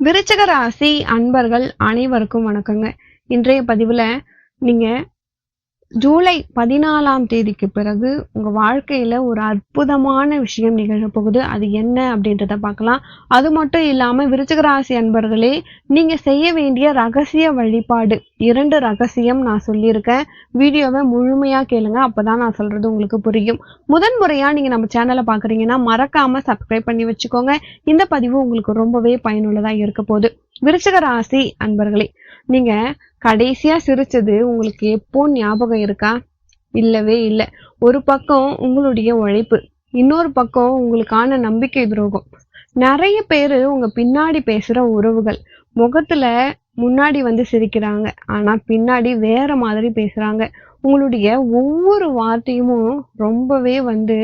விருச்சக ராசி அன்பர்கள் அனைவருக்கும் வணக்கங்க. இன்றைய பதிவில் நீங்கள் ஜூலை பதினாலாம் தேதிக்கு பிறகு உங்கள் வாழ்க்கையில் ஒரு அற்புதமான விஷயம் நிகழப்போகுது அது என்ன அப்படின்றத பார்க்கலாம். அது மட்டும் இல்லாமல் விருச்சிக ராசி அன்பர்களே நீங்கள் செய்ய வேண்டிய ரகசிய வழிபாடு. இரண்டு ரகசியம் நான் சொல்லியிருக்கேன். வீடியோவை முழுமையாக கேளுங்க அப்போ தான் நான் சொல்கிறது உங்களுக்கு புரியும். முதன் முறையாக நீங்கள் நம்ம சேனலை பார்க்குறீங்கன்னா மறக்காமல் சப்ஸ்கிரைப் பண்ணி வச்சுக்கோங்க. இந்த பதிவு உங்களுக்கு ரொம்பவே பயனுள்ளதாக இருக்க போகுது. விருச்சக ராசி அன்பர்களே நீங்கள் கடைசியாக சிரிச்சது உங்களுக்கு எப்போ ஞாபகம் இருக்கா? இல்லவே இல்லை. ஒரு பக்கம் உங்களுடைய உழைப்பு இன்னொரு பக்கம் உங்களுக்கான நம்பிக்கை துரோகம். நிறைய பேர் உங்கள் பின்னாடி பேசுகிற உறவுகள் முகத்தில் முன்னாடி வந்து சிரிக்கிறாங்க ஆனால் பின்னாடி வேற மாதிரி பேசுகிறாங்க உங்களுடைய ஒவ்வொரு வார்த்தையும் ரொம்பவே வந்து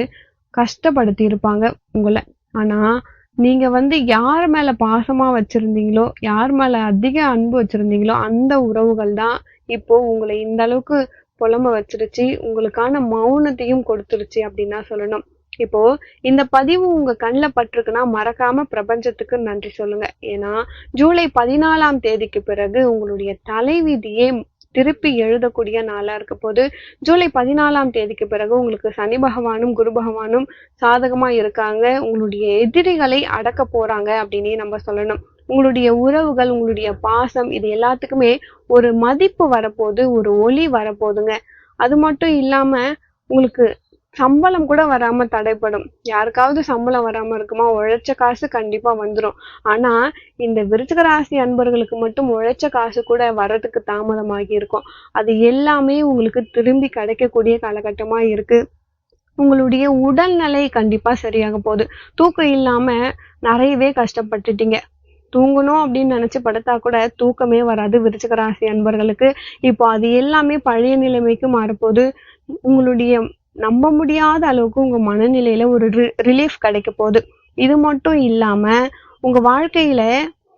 கஷ்டப்படுத்தி இருப்பாங்க உங்களை. ஆனால் நீங்க வந்து யார் மேல பாசமா வச்சிருந்தீங்களோ யார் மேல அதிக அன்பு வச்சிருந்தீங்களோ அந்த உறவுகள் தான் இப்போ உங்களை இந்த அளவுக்கு புலம்ப வச்சிருச்சு உங்களுக்கான மௌனத்தையும் கொடுத்துருச்சு அப்படின்னு தான் சொல்லணும். இப்போ இந்த பதிவு உங்க கண்ணில் பட்டிருக்குன்னா மறக்காம பிரபஞ்சத்துக்கு நன்றி சொல்லுங்க. ஏன்னா ஜூலை பதினாலாம் தேதிக்கு பிறகு உங்களுடைய தலைவிதியே திருப்பி எழுதக்கூடிய நாளாக இருக்க போது ஜூலை பதினாலாம் தேதிக்கு பிறகு உங்களுக்கு சனி பகவானும் குரு பகவானும் சாதகமாக இருக்காங்க. உங்களுடைய எதிரிகளை அடக்க போகிறாங்க அப்படின்னே நம்ம சொல்லணும். உங்களுடைய உறவுகள் உங்களுடைய பாசம் இது எல்லாத்துக்குமே ஒரு மதிப்பு வரப்போகுது ஒரு ஒளி வரப்போகுதுங்க. அது மட்டும் இல்லாமல் உங்களுக்கு சம்பளம் கூட வராம தடைப்படும். யாருக்காவது சம்பளம் வராம இருக்குமா? உழைச்ச காசு கண்டிப்பா வந்துடும் ஆனா இந்த விருச்சிக ராசி அன்பர்களுக்கு மட்டும் உழைச்ச காசு கூட வர்றதுக்கு தாமதமாகி இருக்கும். அது எல்லாமே உங்களுக்கு திரும்பி கிடைக்கக்கூடிய காலகட்டமா இருக்கு. உங்களுடைய உடல்நிலை கண்டிப்பா சரியாக போகுது. தூக்கம் இல்லாம நிறையவே கஷ்டப்பட்டுட்டீங்க. தூங்கணும் அப்படின்னு நினைச்சு படுத்தா கூட தூக்கமே வராது விருச்சிக ராசி அன்பர்களுக்கு. இப்போ அது எல்லாமே பழைய நிலைமைக்கு மாறப்போகுது. உங்களுடைய நம்ப முடியாத அளவுக்கு உங்க மனநிலையில ஒரு ரிலீஃப் கிடைக்க போகுது. இது மட்டும் இல்லாம உங்க வாழ்க்கையில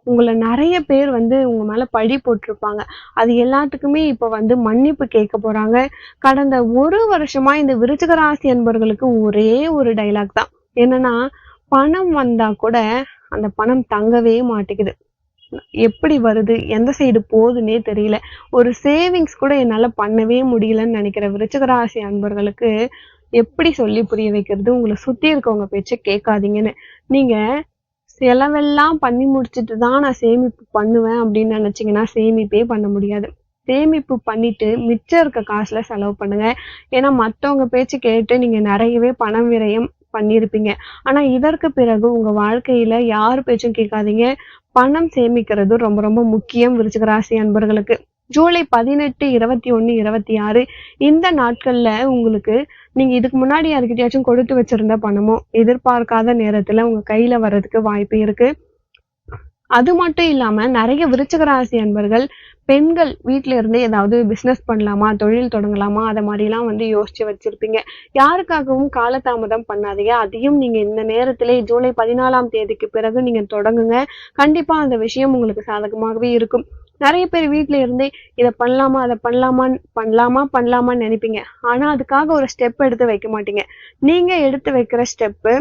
உங்களை நிறைய பேர் வந்து உங்க மேல பழி போட்டிருப்பாங்க. அது எல்லாத்துக்குமே இப்ப வந்து மன்னிப்பு கேட்க போறாங்க. கடந்த ஒரு வருஷமா இந்த விருச்சிக ராசி அன்பர்களுக்கு ஒரே ஒரு டைலாக் தான். என்னன்னா பணம் வந்தா கூட அந்த பணம் தங்கவே மாட்டேங்குது. எப்படி வருது எந்த சைடு போகுதுன்னே தெரியல. ஒரு சேவிங்ஸ் கூட என்னால் பண்ணவே முடியலன்னு நினைக்கிற விருச்சகராசி அன்பர்களுக்கு எப்படி சொல்லி புரிய வைக்கிறது? உங்களை சுற்றி இருக்கவங்க பேச்சை கேட்காதீங்கன்னு. நீங்கள் செலவெல்லாம் பண்ணி முடிச்சுட்டு தான் நான் சேமிப்பு பண்ணுவேன் அப்படின்னு நினச்சிங்கன்னா சேமிப்பே பண்ண முடியாது. சேமிப்பு பண்ணிட்டு மிச்சம் இருக்க காசில் செலவு பண்ணுங்க. ஏன்னா மற்றவங்க பேச்சு கேட்டு நீங்கள் நிறையவே பணம் விரயம் பண்ணியிருப்பீங்க. ஆனா இதற்கு பிறகு உங்க வாழ்க்கையில யார் பேச்சும் கேட்காதீங்க. பணம் சேமிக்கிறது ரொம்ப ரொம்ப முக்கியம் விருச்சிக ராசி அன்பர்களுக்கு. ஜூலை பதினெட்டு இருபத்தி ஒன்று இருபத்தி ஆறு இந்த நாட்கள்ல உங்களுக்கு நீங்க இதுக்கு முன்னாடி யாருக்கிட்டயாச்சும் கொடுத்து வச்சிருந்த பணமோ எதிர்பார்க்காத நேரத்துல உங்க கையில வர்றதுக்கு வாய்ப்பு இருக்கு. அது மட்டும் இல்லாமல் நிறைய விருச்சக ராசி அன்பர்கள் பெண்கள் வீட்டில இருந்து ஏதாவது பிஸ்னஸ் பண்ணலாமா தொழில் தொடங்கலாமா அதை மாதிரிலாம் வந்து யோசிச்சு வச்சிருப்பீங்க. யாருக்காகவும் காலதாமதம் பண்ணாதீங்க. அதையும் நீங்க இந்த நேரத்திலே ஜூலை பதினாலாம் தேதிக்கு பிறகு நீங்க தொடங்குங்க. கண்டிப்பா அந்த விஷயம் உங்களுக்கு சாதகமாகவே இருக்கும். நிறைய பேர் வீட்டில இருந்தே இதை பண்ணலாமா அதை பண்ணலாமான்னு பண்ணலாமா பண்ணலாமான்னு நினைப்பீங்க. ஆனா அதுக்காக ஒரு ஸ்டெப் எடுத்து வைக்க மாட்டீங்க. நீங்க எடுத்து வைக்கிற ஸ்டெப்பு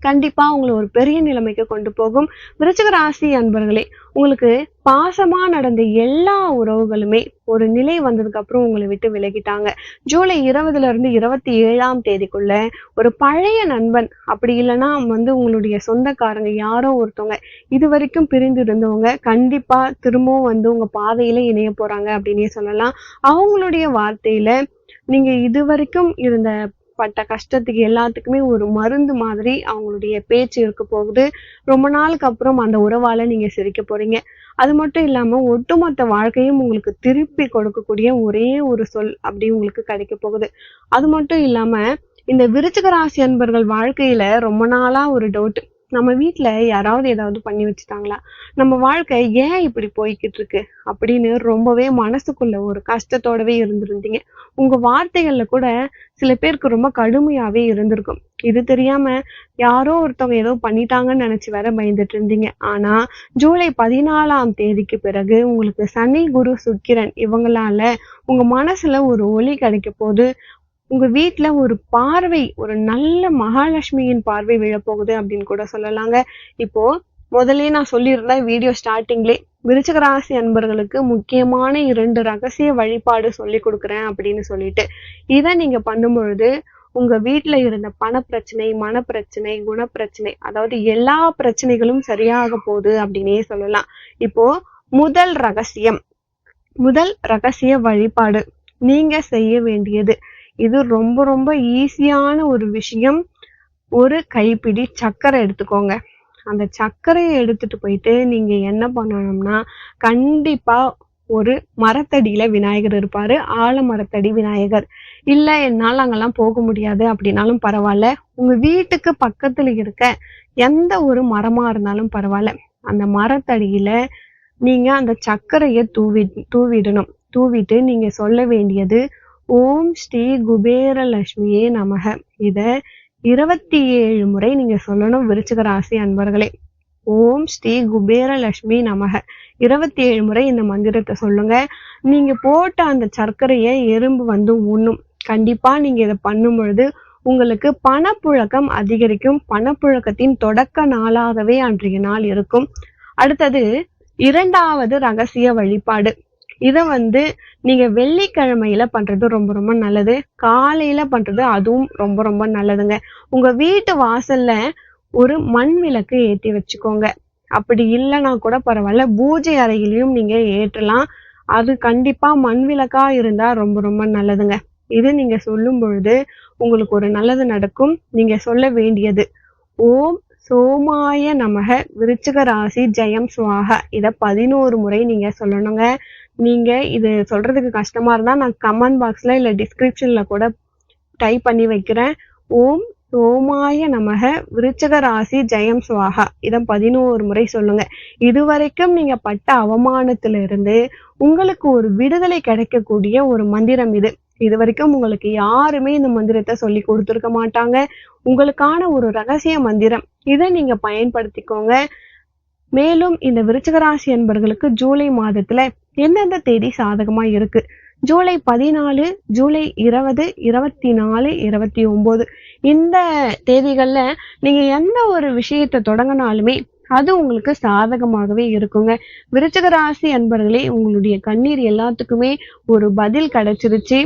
கண்டிப்பா உங்களை ஒரு பெரிய நிலைமைக்கு கொண்டு போகும். விருச்சிக ராசி அன்பர்களே உங்களுக்கு பாசமா நடந்த எல்லா உறவுகளுமே ஒரு நிலை வந்ததுக்கு அப்புறம் உங்களை விட்டு விலகிட்டாங்க. ஜூலை இருபதுல இருந்து இருபத்தி ஏழாம் தேதிக்குள்ள ஒரு பழைய நண்பன் அப்படி இல்லைன்னா வந்து உங்களுடைய சொந்தக்காரங்க யாரோ ஒருத்தவங்க இது வரைக்கும் பிரிந்து இருந்தவங்க கண்டிப்பா திரும்பவும் வந்து உங்க பாதையில இணைய போறாங்க அப்படின்னே சொல்லலாம். அவங்களுடைய வார்த்தையில நீங்க இது வரைக்கும் இருந்த பட்ட கஷ்டத்துக்கு எல்லாத்துக்குமே ஒரு மருந்து மாதிரி அவங்களுடைய பேச்சு இருக்க போகுது. ரொம்ப நாளுக்கு அப்புறம் அந்த உறவால நீங்க சிரிக்க போறீங்க. அது மட்டும் இல்லாம ஒட்டுமொத்த வாழ்க்கையும் உங்களுக்கு திருப்பி கொடுக்கக்கூடிய ஒரே ஒரு சொல் அப்படி உங்களுக்கு கிடைக்க போகுது. அது மட்டும் இல்லாம இந்த விருச்சிக ராசி அன்பர்கள் வாழ்க்கையில ரொம்ப நாளா ஒரு டவுட் நம்ம வீட்டில் யாராவது ஏதாவது பண்ணி வச்சுட்டாங்களா? நம்ம வாழ்க்கை ஏன் இப்படி போய்கிட்டு இருக்கு அப்படின்னு ரொம்பவே மனசுக்குள்ள ஒரு கஷ்டத்தோடவே இருந்திருந்தீங்க. உங்க வார்த்தைகள்ல கூட சில பேருக்கு ரொம்ப கடுமையாவே இருந்திருக்கும். இது தெரியாம யாரோ ஒருத்தவங்க ஏதோ பண்ணிட்டாங்கன்னு நினைச்சு வேற பயந்துட்டு இருந்தீங்க. ஆனா ஜூலை பதினாலாம் தேதிக்கு பிறகு உங்களுக்கு சனி குரு சுக்கிரன் இவங்களால உங்க மனசுல ஒரு ஒளி கிடைக்க போது உங்க வீட்டில் ஒரு பார்வை ஒரு நல்ல மகாலட்சுமியின் பார்வை விழப்போகுது அப்படின்னு கூட சொல்லலாங்க. இப்போ முதல்லயே நான் சொல்லியிருந்தேன் வீடியோ ஸ்டார்டிங்லே விருச்சிக ராசி அன்பர்களுக்கு முக்கியமான இரண்டு ரகசிய வழிபாடு சொல்லி கொடுக்குறேன் அப்படின்னு சொல்லிட்டு. இதை நீங்க பண்ணும் பொழுது உங்க வீட்ல இருந்த பணப்பிரச்சனை மனப்பிரச்சனை குணப்பிரச்சனை அதாவது எல்லா பிரச்சனைகளும் சரியாக போகுது அப்படின்னே சொல்லலாம். இப்போ முதல் ரகசியம் முதல் ரகசிய வழிபாடு. நீங்க செய்ய வேண்டியது இது ரொம்ப ரொம்ப ஈஸியான ஒரு விஷயம். ஒரு கைப்பிடி சர்க்கரை எடுத்துக்கோங்க. அந்த சர்க்கரையை எடுத்துட்டு போயிட்டு நீங்க என்ன பண்ணணும்னா கண்டிப்பா ஒரு மரத்தடியில விநாயகர் இருப்பாரு. ஆலமரத்தடி விநாயகர். இல்ல என்னால் அங்கெல்லாம் போக முடியாது அப்படின்னாலும் பரவாயில்ல. உங்க வீட்டுக்கு பக்கத்துல இருக்க எந்த ஒரு மரமா இருந்தாலும் பரவாயில்ல. அந்த மரத்தடியில நீங்க அந்த சர்க்கரையை தூவி தூவிடணும். தூவிட்டு நீங்க சொல்ல வேண்டியது ஓம் ஸ்ரீ குபேரலட்சுமியே நமக. இத இருபத்தி ஏழு முறை நீங்க சொல்லணும் விருச்சிக ராசி அன்பர்களே. ஓம் ஸ்ரீ குபேரலட்சுமி நமக. இருபத்தி ஏழு முறை இந்த மந்திரத்தை சொல்லுங்க. நீங்க போட்ட அந்த சர்க்கரையை எறும்பு வந்து உண்ணும். கண்டிப்பா நீங்க இதை பண்ணும் பொழுது உங்களுக்கு பணப்புழக்கம் அதிகரிக்கும். பணப்புழக்கத்தின் தொடக்க நாளாகவே அன்றைய நாள் இருக்கும். அடுத்தது இரண்டாவது ரகசிய வழிபாடு. இதை வந்து நீங்கள் வெள்ளிக்கிழமையில பண்ணுறது ரொம்ப ரொம்ப நல்லது. காலையில் பண்ணுறது அதுவும் ரொம்ப ரொம்ப நல்லதுங்க. உங்கள் வீட்டு வாசலில் ஒரு மண் விளக்கு ஏற்றி வச்சுக்கோங்க. அப்படி இல்லைன்னா கூட பரவாயில்ல. பூஜை அறையிலையும் நீங்கள் ஏற்றலாம். அது கண்டிப்பாக மண் விளக்காக இருந்தால் ரொம்ப ரொம்ப நல்லதுங்க. இது நீங்கள் சொல்லும் பொழுது உங்களுக்கு ஒரு நல்லது நடக்கும். நீங்கள் சொல்ல வேண்டியது ஓம் சோமாய நமக விருச்சிக ராசி ஜெயம் சுவாக. இதை பதினோரு முறை நீங்க சொல்லணுங்க. நீங்க இது சொல்றதுக்கு கஷ்டமா இருந்தா நான் கமெண்ட் பாக்ஸ்ல இல்ல டிஸ்கிரிப்ஷன்ல கூட டைப் பண்ணி வைக்கிறேன். ஓம் சோமாய நமக விருச்சக ராசி ஜெயம் சுவாகா. இதை பதினோரு முறை சொல்லுங்க. இதுவரைக்கும் நீங்க பட்ட அவமானத்திலிருந்து உங்களுக்கு ஒரு விடுதலை கிடைக்கக்கூடிய ஒரு மந்திரம் இது. இது வரைக்கும் உங்களுக்கு யாருமே இந்த மந்திரத்தை சொல்லி கொடுத்துருக்க மாட்டாங்க. உங்களுக்கான ஒரு ரகசிய மந்திரம். இதை நீங்க பயன்படுத்திக்கோங்க. மேலும் இந்த விருச்சகராசி என்பர்களுக்கு ஜூலை மாதத்துல எந்தெந்த தேதி சாதகமா இருக்கு? ஜூலை பதினாலு ஜூலை இருபது இருபத்தி நாலு இருபத்தி ஒன்பது இந்த தேதிகள்ல நீங்க எந்த ஒரு விஷயத்தை தொடங்கினாலுமே அது உங்களுக்கு சாதகமாகவே இருக்குங்க. விருச்சக ராசி அன்பர்களே உங்களுடைய கண்ணீர் எல்லாத்துக்குமே ஒரு பதில் கிடைச்சிருச்சு.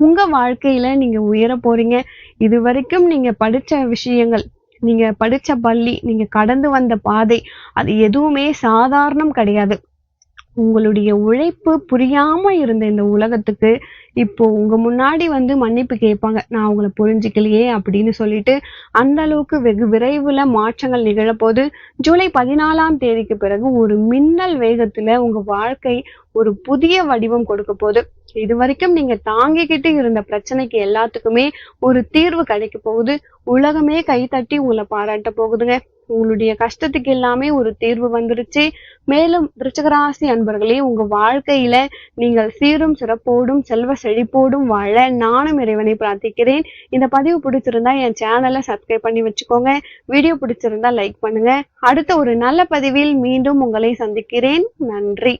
உங்க வாழ்க்கையில நீங்க உயர போறீங்க. இது வரைக்கும் நீங்க படிச்ச விஷயங்கள் நீங்க படிச்ச பள்ளி நீங்க கடந்து வந்த பாதை அது எதுவுமே சாதாரணம் கிடையாது. உங்களுடைய உழைப்பு புரியாம இருந்த இந்த உலகத்துக்கு இப்போ உங்க முன்னாடி வந்து மன்னிப்பு கேட்பாங்க. நான் உங்களை புரிஞ்சுக்கலையே அப்படின்னு சொல்லிட்டு அந்த அளவுக்கு வெகு விரைவுல மாற்றங்கள் நிகழப்போது ஜூலை பதினாலாம் தேதிக்கு பிறகு ஒரு மின்னல் வேகத்துல உங்க வாழ்க்கை ஒரு புதிய வடிவம் கொடுக்க போகுது. இது வரைக்கும் நீங்க தாங்கிக்கிட்டு இருந்த பிரச்சனைக்கு எல்லாத்துக்குமே ஒரு தீர்வு கிடைக்க போகுது. உலகமே கைத்தட்டி உங்களை பாராட்ட போகுதுங்க. உங்களுடைய கஷ்டத்துக்கு எல்லாமே ஒரு தீர்வு வந்துருச்சு. மேலும் ரிச்சகராசி அன்பர்களே உங்க வாழ்க்கையில நீங்கள் சீரும் சிறப்போடும் செல்வ செழிப்போடும் வாழ நானும் இறைவனை பிரார்த்திக்கிறேன். இந்த பதிவு பிடிச்சிருந்தா என் சேனலை சப்ஸ்கிரைப் பண்ணி வச்சுக்கோங்க. வீடியோ பிடிச்சிருந்தா லைக் பண்ணுங்க. அடுத்த ஒரு நல்ல பதிவில் மீண்டும் உங்களை சந்திக்கிறேன். நன்றி.